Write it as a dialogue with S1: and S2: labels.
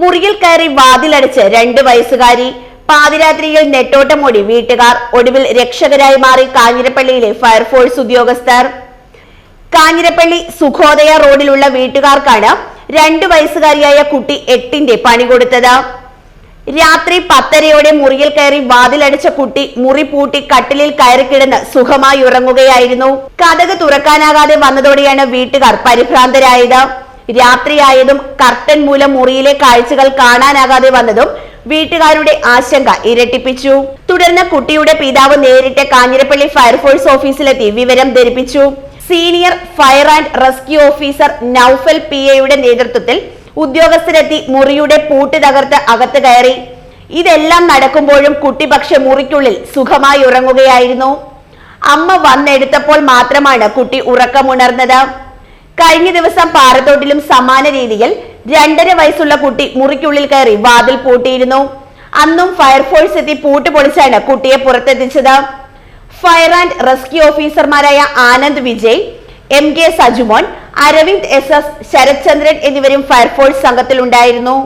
S1: മുറിയിൽ കയറി വാതിലടച്ച് രണ്ട് വയസ്സുകാരി. പാതിരാത്രിയിൽ നെട്ടോട്ടമോടി വീട്ടുകാർ ഒടുവിൽ രക്ഷകരായി മാറി കാഞ്ഞിരപ്പള്ളിയിലെ ഫയർഫോഴ്സ് ഉദ്യോഗസ്ഥർ. കാഞ്ഞിരപ്പള്ളി സുഖോദയ റോഡിലുള്ള വീട്ടുകാർക്കാണ് രണ്ടു വയസ്സുകാരിയായ കുട്ടി എട്ടിന്റെ പണി കൊടുത്തത്. രാത്രി പത്തരയോടെ മുറിയിൽ കയറി വാതിലടച്ച കുട്ടി മുറി പൂട്ടി കട്ടിലിൽ കയറി കിടന്ന് സുഖമായി ഉറങ്ങുകയായിരുന്നു. കഥക് തുറക്കാനാകാതെ വന്നതോടെയാണ് വീട്ടുകാർ പരിഭ്രാന്തരായത്. രാത്രിയായതും കർട്ടൻ മൂലം മുറിയിലെ കാഴ്ചകൾ കാണാനാകാതെ വന്നതും വീട്ടുകാരുടെ ആശങ്ക ഇരട്ടിപ്പിച്ചു. തുടർന്ന് കുട്ടിയുടെ പിതാവ് നേരിട്ട് കാഞ്ഞിരപ്പള്ളി ഫയർഫോഴ്സ് ഓഫീസിലെത്തി വിവരം ധരിപ്പിച്ചു. Senior fire and rescue officer Noufal P എയുടെ നേതൃത്വത്തിൽ ഉദ്യോഗസ്ഥരെത്തി മുറിയുടെ പൂട്ട് തകർത്ത് അകത്ത് കയറി. ഇതെല്ലാം നടക്കുമ്പോഴും കുട്ടി പക്ഷെ മുറിക്കുള്ളിൽ സുഖമായി ഉറങ്ങുകയായിരുന്നു. അമ്മ വന്നെടുത്തപ്പോൾ മാത്രമാണ് കുട്ടി ഉറക്കമുണർന്നത്. കഴിഞ്ഞ ദിവസം പാറത്തോട്ടിലും സമാന രീതിയിൽ രണ്ടര വയസ്സുള്ള കുട്ടി മുറിക്കുള്ളിൽ കയറി വാതിൽ പൂട്ടിയിരുന്നു. അന്നും ഫയർഫോഴ്സ് എത്തി പൂട്ട് പൊളിച്ചാണ് കുട്ടിയെ പുറത്തെത്തിച്ചത്. ഫയർ ആൻഡ് റെസ്ക്യൂ ഓഫീസർമാരായ Anand Vijay M K Sajumon Aravind S S Sarathchandran എന്നിവരും ഫയർഫോഴ്സ് സംഘത്തിലുണ്ടായിരുന്നു.